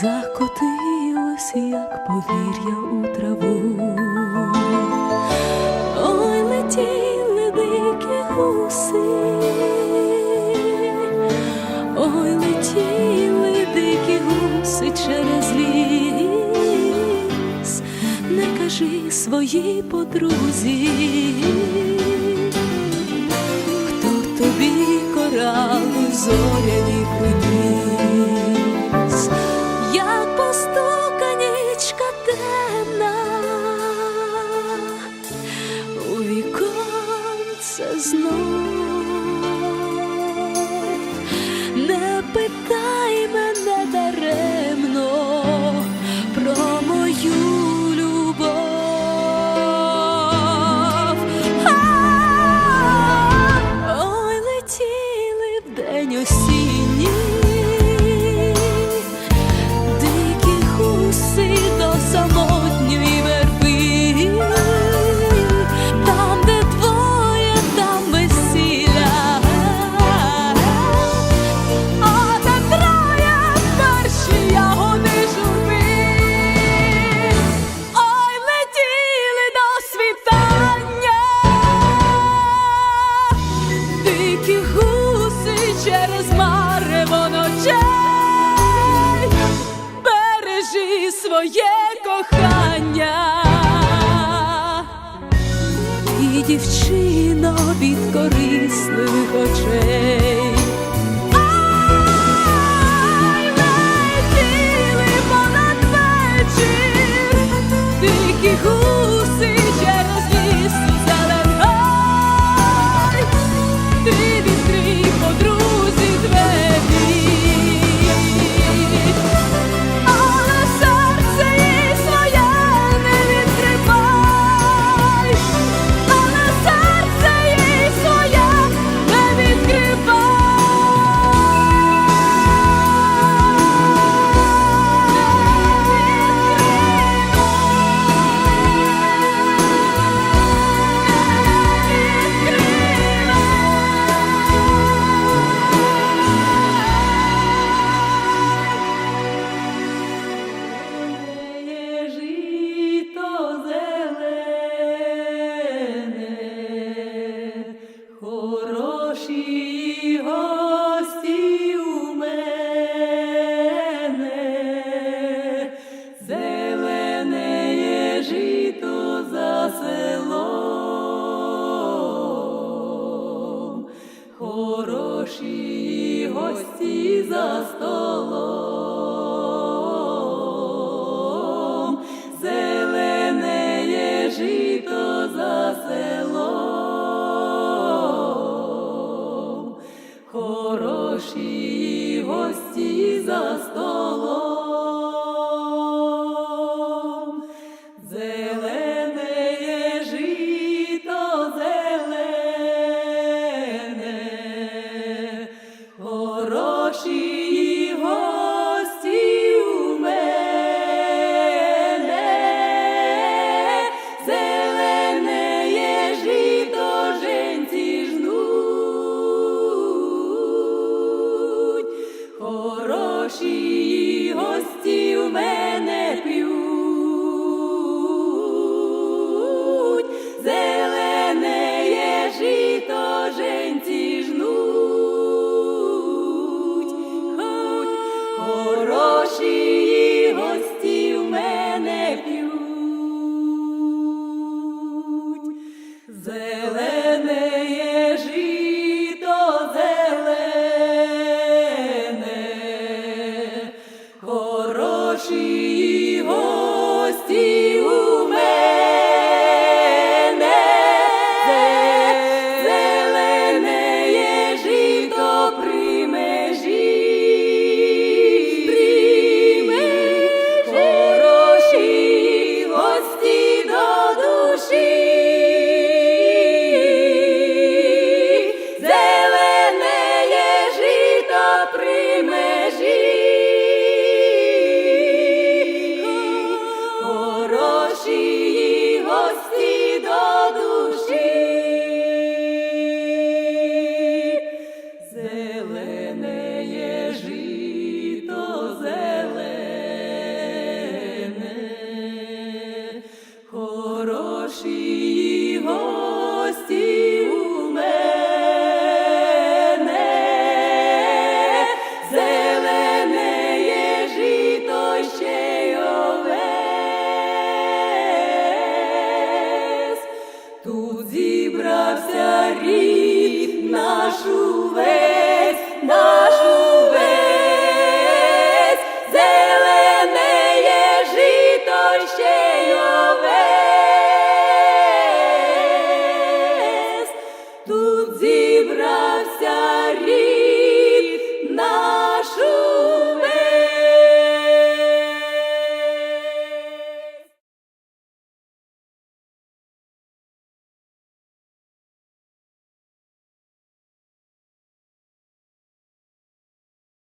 закотилось, як повір'я у траву, ой летіли дикі гуси, ой летіли дикі гуси через ліс, не кажи своїй подрузі, хто тобі коралу зоряні куди. with God. дівчино від корисливих очей. за столом, зелене є за селом, хороші гості за столом. she нашу весь.